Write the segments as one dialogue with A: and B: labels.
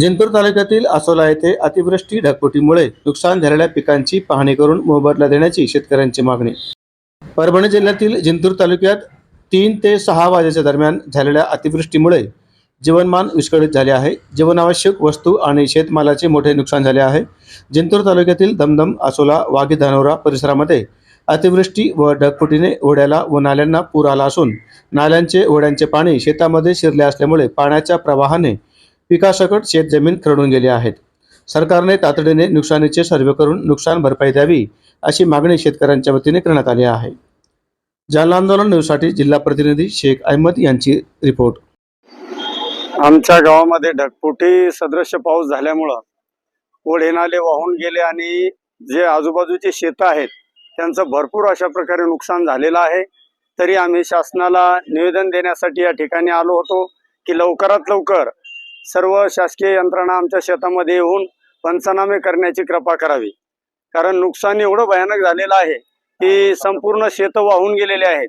A: जिंतूर तालुक्यातील आसोला येथे अतिवृष्टी ढगफुटीमुळे नुकसान झालेल्या पिकांची पाहणी करून मोबदला देण्याची शेतकऱ्यांची मागणी. परभणी जिल्ह्यातील जिंतूर तालुक्यात तीन ते सहा वाजेच्या दरम्यान झालेल्या अतिवृष्टीमुळे जीवनमान विस्कळीत झाले आहे. जीवनावश्यक वस्तू आणि शेतमालाचे मोठे नुकसान झाले आहे. जिंतूर तालुक्यातील दमदम आसोला वाघी धानोरा परिसरामध्ये अतिवृष्टी व ढगफुटीने ओढ्याला व नाल्यांना पूर आला असून नाल्यांचे ओढ्यांचे पाणी शेतामध्ये शिरले असल्यामुळे पाण्याच्या प्रवाहाने पिकासकट शेतजमीन खरडून गेली आहेत. सरकारने तातडीने नुकसानीचे सर्वे करून नुकसान भरपाई द्यावी अशी मागणी शेतकऱ्यांच्या वतीने करण्यात आली आहे. जालना आंदोलन न्यूजसाठी जिल्हा प्रतिनिधी शेख अहमद यांची रिपोर्ट.
B: आमच्या गावामध्ये ढगफुटी सदृश्य पाऊस झाल्यामुळं ओढे नाले वाहून गेले आणि जे आजूबाजूचे शेतं आहेत त्यांचं भरपूर अशा प्रकारे नुकसान झालेलं आहे. तरी आम्ही शासनाला निवेदन देण्यासाठी या ठिकाणी आलो होतो की लवकरात लवकर सर्व शासकीय यंत्रणा आमच्या शेतामध्ये येऊन पंचनामे करण्याची कृपा करावी. कारण नुकसान एवढं भयानक झालेलं आहे की संपूर्ण शेतं वाहून गेलेले आहेत.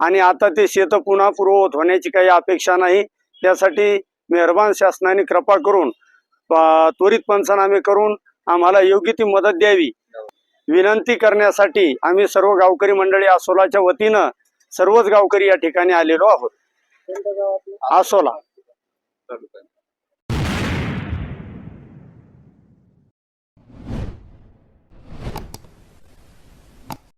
B: आणि आता ते शेतं पुन्हा पूर्ववत होण्याची काही अपेक्षा नाही. त्यासाठी मेहरबान शासनाने कृपा करून त्वरित पंचनामे करून आम्हाला योग्य ती मदत द्यावी. विनंती करण्यासाठी आम्ही सर्व गावकरी मंडळी आसोलाच्या वतीनं सर्वच गावकरी या ठिकाणी आलेलो आहोत. आसोला.